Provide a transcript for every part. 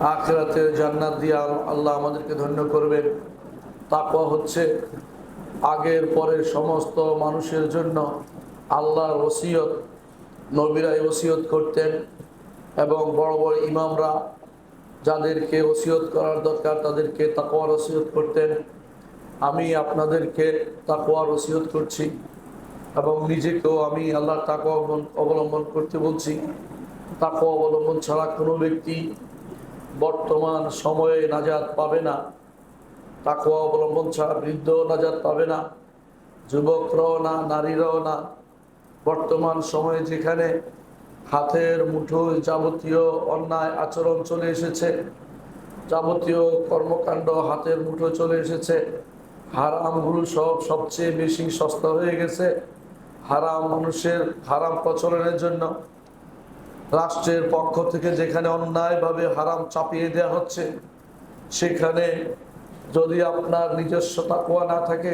আখেরাতে জান্নাত দিয়ে আল্লাহ আমাদেরকে ধন্য করবেন। তাকওয়া হচ্ছে আগের পরের সমস্ত মানুষের জন্য আল্লাহর ওসিয়ত, নবীরাই ওসিয়ত করতেন এবং বড় বড় ইমামরা যাদেরকে ওসিয়ত করার দরকার তাদেরকে তাকওয়ার ওসিয়ত করতেন। আমি আপনাদেরকে তাকওয়ার ওসিয়ত করছি এবং নিজেকেও আমি আল্লাহর তাকওয়া অবলম্বন- করতে বলছি। তাকওয়া অবলম্বন ছাড়া কোনো ব্যক্তি বর্তমান সময়ে নাজাত পাবে না। তাকওয়া অবলম্বন ছাড়া বৃদ্ধ নাজাত পাবে না। যুবকরাও না, নারীরাও না। বর্তমান সময়ে যেখানে হাতের মুঠোয় যাবতীয় অন্যায় আচরণ চলে এসেছে, যাবতীয় কর্মকাণ্ড হাতের মুঠো চলে এসেছে হারামগুলো সব সবচেয়ে বেশি সস্তা হয়ে গেছে, হারাম মানুষের হারাম প্রচলনের জন্য। রাষ্ট্রের পক্ষ থেকে যেখানে অন্যায়ভাবে হারাম চাপিয়ে দেওয়া হচ্ছে, সেখানে যদি আপনার নিজস্ব তাকুয়া না থাকে,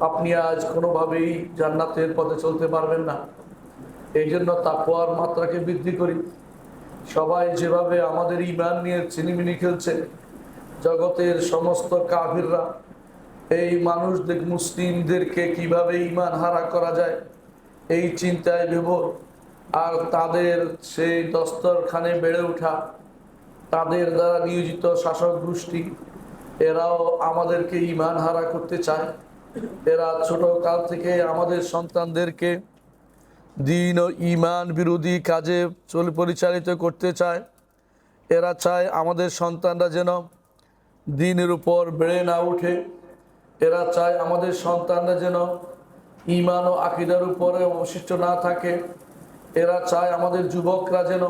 আপনি আজ কোনোভাবেই জান্নাতের পথে চলতে পারবেন না। এই জন্য তাকুয়ার মাত্রাকে বৃদ্ধি করি। সবাই যেভাবে আমাদের ইমান নিয়ে চিনিমিনি খেলছে, জগতের সমস্ত কাভিররা এই মানুষদের, মুসলিমদেরকে কীভাবে ইমান হারা করা যায়, এই চিন্তায় বিভোর। আর তাদের সেই দস্তরখানে বেড়ে ওঠা, তাদের দ্বারা নিয়োজিত শাসক গোষ্ঠী, এরাও আমাদেরকে ইমান হারা করতে চায়। এরা ছোট কাল থেকে আমাদের সন্তানদেরকে দিন ও ইমান বিরোধী কাজে চল, পরিচালিত করতে চায়। এরা চায় আমাদের সন্তানরা যেন দিনের উপর বেড়ে না ওঠে। এরা চায় আমাদের সন্তানরা যেন ইমান ও আকিদার উপরে অবশিষ্ট না থাকে। এরা চায় আমাদের যুবকরা যেন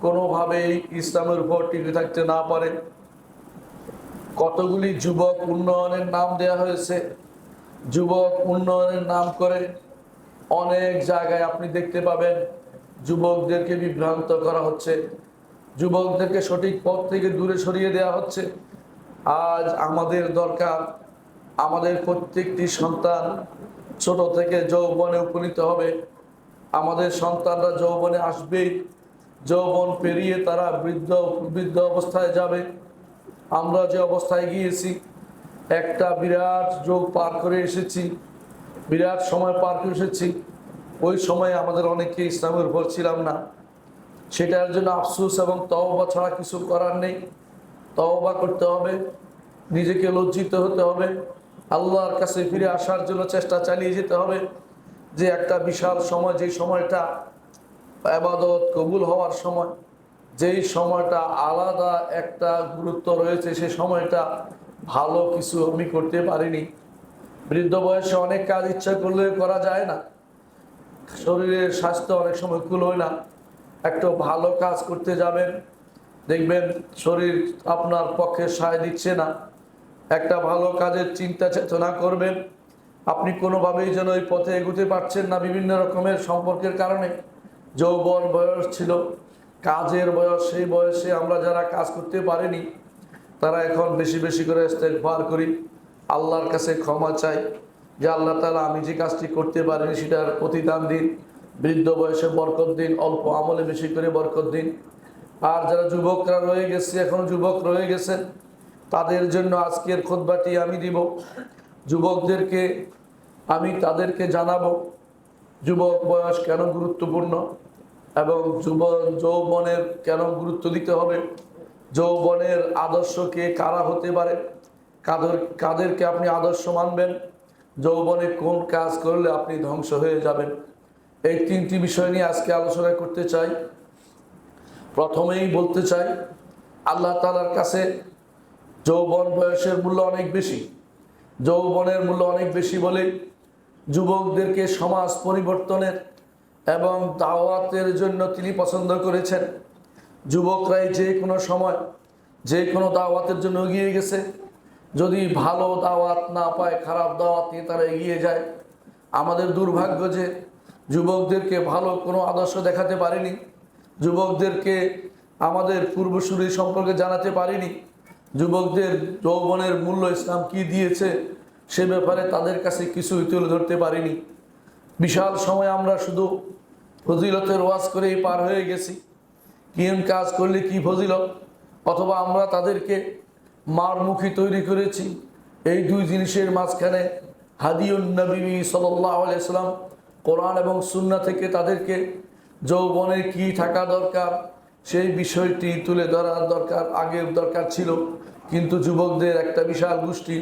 কোনোভাবেই ইসলামের উপর টিকে থাকতে না পারে। কতগুলি যুবক উন্নয়নের নাম দেয়া হয়েছে। যুবক উন্নয়নের নাম করে অনেক জায়গায় আপনি দেখতে পাবেন যুবকদেরকে বিভ্রান্ত করা হচ্ছে। যুবকদেরকে সঠিক পথ থেকে দূরে সরিয়ে দেওয়া হচ্ছে। আজ আমাদের দরকার আমাদের প্রত্যেকটি সন্তান ছোট থেকে যৌবনে উপনীত হবে। আমাদের সন্তানরা যৌবনে আসবে, যৌবন পেরিয়ে তারা বৃদ্ধ বৃদ্ধ অবস্থায় যাবে। আমরা যে অবস্থায় গিয়েছি, একটা বিরাট যোগ পার করে এসেছি, বিরাট সময় পার করে এসেছি। ওই সময় আমাদের অনেকে ইসলামের উপর ছিলাম না। সেটার জন্য আফসোস এবং তওবা ছাড়া কিছু করার নেই। তওবা করতে হবে, নিজেকে লজ্জিত হতে হবে, আল্লাহর কাছে ফিরে আসার জন্য চেষ্টা চালিয়ে যেতে হবে। যে একটা বিশাল সময়, যে সময়টা আবাদত কবুল হওয়ার সময়, যেই সময়টা আলাদা একটা গুরুত্ব রয়েছে, সে সময়টা ভালো কিছু আমি করতে পারিনি। বৃদ্ধ বয়সে অনেক কাজ ইচ্ছা করলে করা যায় না। শরীরের স্বাস্থ্য অনেক সময় কুল হয় না। একটা ভালো কাজ করতে যাবেন, দেখবেন শরীর আপনার পক্ষে সায় দিচ্ছে না। একটা ভালো কাজের চিন্তা চেতনা করবেন। আপনি কোনোভাবেই যেন ওই পথে এগুতে পারছেন না বিভিন্ন রকমের সম্পর্কের কারণে। যৌবন বয়স ছিল, কাজের বয়স, সেই বয়সে আমরা যারা কাজ করতে পারিনি, তারা এখন বেশি বেশি করে পার করি। আল্লাহর কাছে ক্ষমা চাই যে আল্লাহ তালা আমি যে কাজটি করতে পারিনি সেটার প্রতিদান দিন, বৃদ্ধ বয়সে বরকত দিন, অল্প আমলে বেশি করে বরকত দিন। আর যারা যুবকরা রয়ে গেছে, এখন যুবক রয়ে গেছেন, তাদের জন্য আজকের খোদবাটি আমি দিব। যুবকদেরকে আমি তাদেরকে জানাব, যুবক বয়স কেন গুরুত্বপূর্ণ এবং যুব যৌবনের কেন গুরুত্ব দিতে হবে? যৌবনের আদর্শকে কারা হতে পারে? কাদের, কাদেরকে আপনি আদর্শ মানবেন? যৌবনে কোন কাজ করলে আপনি ধ্বংস হয়ে যাবেন? এই তিনটি বিষয় নিয়ে আজকে আলোচনা করতে চাই। প্রথমেই বলতে চাই, আল্লাহ তালার কাছে যৌবন বয়সের মূল্য অনেক বেশি। যৌবনের মূল্য অনেক বেশি বলে যুবকদেরকে সমাজ পরিবর্তনের এবং দাওয়াতের জন্য তিনি পছন্দ করেছেন। যুবকরাই যে কোনো সময়, যে কোনো দাওয়াতের জন্য এগিয়ে গেছে। যদি ভালো দাওয়াত না পায়, খারাপ দাওয়াত নিয়ে তারা এগিয়ে যায়। আমাদের দুর্ভাগ্য যে যুবকদেরকে ভালো কোনো আদর্শ দেখাতে পারেনি। যুবকদেরকে আমাদের পূর্বসূরি সম্পর্কে জানাতে পারিনি। যুবকদের যৌবনের মূল্য ইসলাম কি দিয়েছে, সে ব্যাপারে তাদের কাছে কিছুই তুলে ধরতে পারিনি। বিশাল সময় আমরা শুধু ফজিলতের ওয়াজ করেই পার হয়ে গেছি। কিম কাজ করলে কি ফজিলত? অথবা আমরা তাদেরকে মারমুখী তৈরি করেছি? এই দুই জিনিসের মাঝখানে হাদিউন নবী সাল্লাহ কোরআন এবং সুন্না থেকে তাদেরকে যৌবনে কি থাকা দরকার সেই বিষয়টি তুলে ধরার দরকার, আগের দরকার ছিল। কিন্তু যুবকদের একটা বিশাল গোষ্ঠী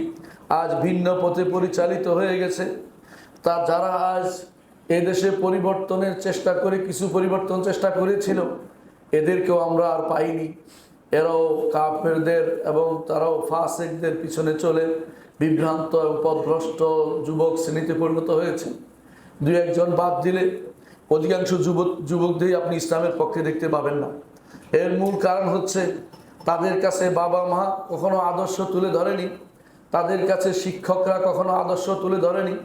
আজ ভিন্ন পথে পরিচালিত হয়ে গেছে। তা যারা আজ এদেশে পরিবর্তনের চেষ্টা করে, কিছু পরিবর্তন চেষ্টা করেছিল, এদেরকেও আমরা আর পাইনি। এরাও কাফেরদের এবং তারাও ফাসেকদের পিছনে চলে বিভ্রান্ত এবং পথভ্রষ্ট যুবক শ্রেণীতে পরিণত হয়েছে। দু একজন বাদ দিলে অধিকাংশ যুবক যুবকদেরই আপনি ইসলামের পক্ষে দেখতে পাবেন না। এর মূল কারণ হচ্ছে তাদের কাছে বাবা মা কখনো আদর্শ তুলে ধরেনি। তাদের কাছে শিক্ষকরা কখনো আদর্শ তুলে ধরেনি।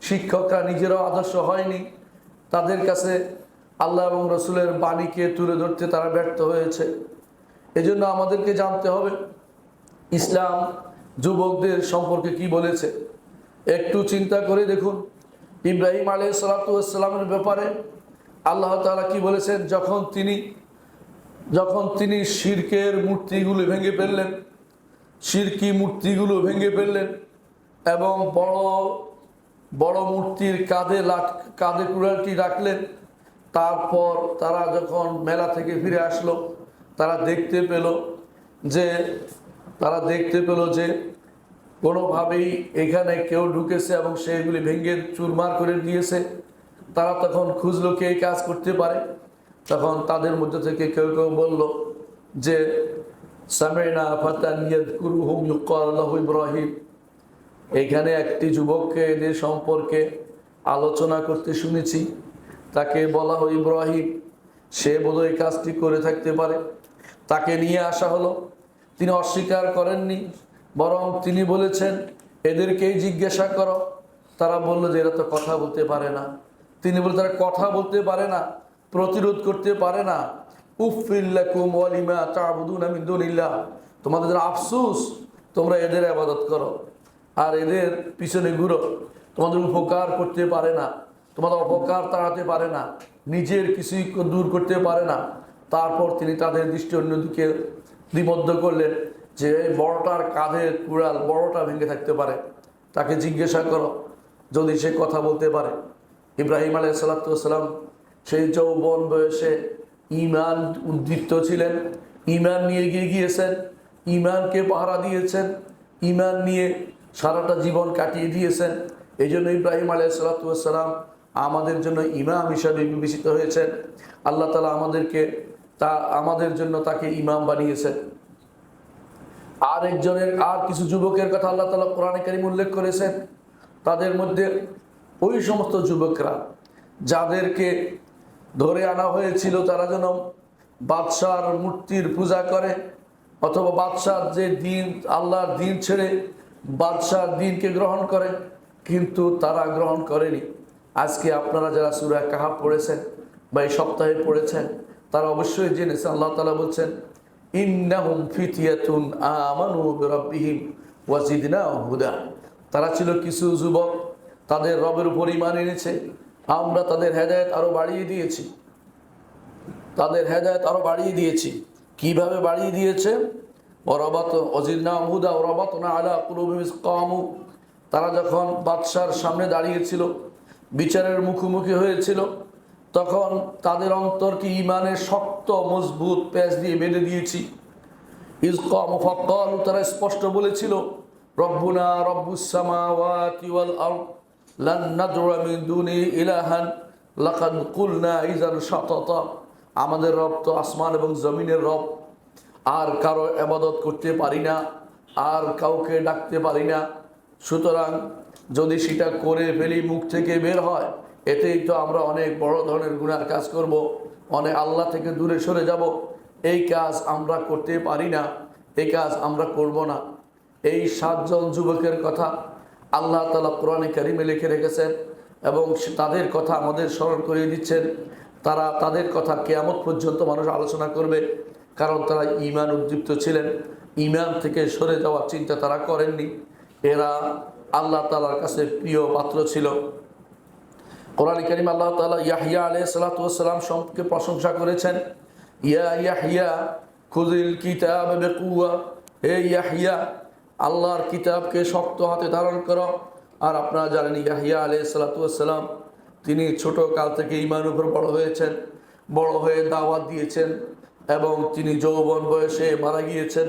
শিক্ষকরা নিজেরাও আদর্শ হয়নি। তাদের কাছে আল্লাহ এবং রসুলের বাণীকে তুলে ধরতে তারা ব্যর্থ হয়েছে। এজন্য আমাদেরকে জানতে হবে, ইসলাম যুবকদের সম্পর্কে কি বলেছে? একটু চিন্তা করে দেখুন। ইব্রাহিম আলী সালাতামের ব্যাপারে আল্লাহ তাআলা কি বলেছেন? যখন তিনি যখন তিনি শিরকের মূর্তিগুলো ভেঙে ফেললেন, শিরকি মূর্তিগুলো ভেঙে ফেললেন এবং বড় বড় মূর্তির কাঁধে কাঁধে কুড়ালটি রাখলেন, তারপর তারা যখন মেলা থেকে ফিরে আসলো, তারা দেখতে পেল যে, তারা দেখতে পেল যে কোনোভাবেই এখানে কেউ ঢুকেছে এবং সেগুলি ভেঙে চুরমার করে দিয়েছে। তারা তখন খুঁজলো কে কাজ করতে পারে। তখন তাদের মধ্যে থেকে কেউ কেউ বলল যে ইব্রাহিম। এখানে একটি যুবককে এদের সম্পর্কে আলোচনা করতে শুনেছি। তাকে বলা হয় ইব্রাহিম। সে বোধহয় কাজটি করে থাকতে পারে। তাকে নিয়ে আসা হলো। তিনি অস্বীকার করেননি, বরং তিনি বলেছেন, এদেরকেই জিজ্ঞাসা করো। তারা বলল যে, এরা তো কথা বলতে পারে না। তিনি বলে তারা কথা বলতে পারে না। প্রতিরোধ করতে পারে না। উফিল্লাকুম ওয়ালিমা তাবুদুন মিন তোমাদের আফসুস, তোমরা এদের আবাদত করো। আর এদের পিছনে ঘুরো। তোমাদের উপকার করতে পারে না। তোমাদের অপকার তাড়াতে পারে না। নিজের কিছুই দূর করতে পারে না। তারপর তিনি তাদের দৃষ্টি অন্যদিকে নিবদ্ধ করলেন যে বড়টার কাঁধের কুড়াল বড়টা ভেঙে থাকতে পারে। তাকে জিজ্ঞাসা করো। যদি সে কথা বলতে পারে। ইব্রাহিম আলাই সাল্লাম সেই যৌবন বয়সে ইমান উদ্দীপ্ত ছিলেন। ইমান নিয়ে এগিয়ে গিয়েছেন। ইমানকে পাহারা দিয়েছেন। ইমান নিয়ে সারাটা জীবন কাটিয়ে দিয়েছেন। এই জন্য ইব্রাহিম আলাই সাল্লাম আমাদের জন্য ইমাম হিসাবে বিবেচিত হয়েছেন। আল্লাহ তালা আমাদেরকে তা, আমাদের জন্য তাকে ইমাম বানিয়েছেন। আর একজনের আর কিছু যুবকের কথা আল্লাহ তালা কোরআনে কারিম উল্লেখ করেছেন। তাদের মধ্যে ওই সমস্ত যুবকরা যাদেরকে ধরে আনা হয়েছিল তারা যেন বাদশার মূর্তির পূজা করে, অথবা বাদশার যে দিন, আল্লাহর দিন ছেড়ে বাদশার দিনকে গ্রহণ করে, কিন্তু তারা গ্রহণ করেনি। আজকে আপনারা যারা সুরা কাহা পড়েছেন বা এই সপ্তাহে পড়েছেন, তারা অবশ্যই জেনেছে আল্লাহ তালা বলছেন, ইন্নাহুম ফিতিয়াতুন আমানু বিরাব্বিহিম ওয়াজিদনাহুম হুদা। তারা ছিল কিছু যুবক, তাদের রবের উপর ইমান এনেছে আমরা তাদের হেদায়েত আরও বাড়িয়ে দিয়েছি। তাদের হেদায়েত আরও বাড়িয়ে দিয়েছি। কীভাবে বাড়িয়ে দিয়েছে? ওরাবাত হুদা ওরাবাত না আলা কুলুবিস কামু তারা যখন বাদশার সামনে দাঁড়িয়েছিল, বিচারের মুখোমুখি হয়েছিল, তখন তাদের অন্তরকে ইমানের শক্ত, মজবুত প্যাচ দিয়ে বেঁধে দিয়েছি। ইজকম ফকল তারা স্পষ্ট বলেছিল, রব্বুনা রব্বুসামা ওয়াল লান মিন দুনি ইলাহান লাকাদ কুলনা ইজান শাতাতা আমাদের রব তো আসমান এবং জমিনের রব। আর কারও আবাদত করতে পারি না, আর কাউকে ডাকতে পারি না। সুতরাং যদি সেটা করে ফেলি, মুখ থেকে বের হয়, এতেই তো আমরা অনেক বড় ধরনের গুণার কাজ করব অনেক আল্লাহ থেকে দূরে সরে যাব। এই কাজ আমরা করতে পারি না, এই কাজ আমরা করব না। এই সাতজন যুবকের কথা আল্লাহ তালা কোরআনে কারিমে লিখে রেখেছেন এবং তাদের কথা আমাদের স্মরণ করিয়ে দিচ্ছেন। তারা তাদের কথা কেয়ামত পর্যন্ত মানুষ আলোচনা করবে। কারণ তারা ইমান উদ্দীপ্ত ছিলেন। ইমান থেকে সরে যাওয়ার চিন্তা তারা করেননি। এরা আল্লাহ তালার কাছে প্রিয় পাত্র ছিল। কোরআন করিম আল্লাহ তালা ইয়াহিয়া আলহ সালাতাম সম্পর্কে প্রশংসা করেছেন। ইয়া ইয়াহিয়া খুদিল কিতাব বেকুয়া হে ইয়াহিয়া আল্লাহর কিতাবকে শক্ত হাতে ধারণ করো। আর আপনারা জানেন ইয়াহিয়া আলি সালাতাম তিনি ছোট কাল থেকে ইমান উপর বড় হয়েছেন, বড় হয়ে দাওয়াত দিয়েছেন এবং তিনি যৌবন বয়সে মারা গিয়েছেন।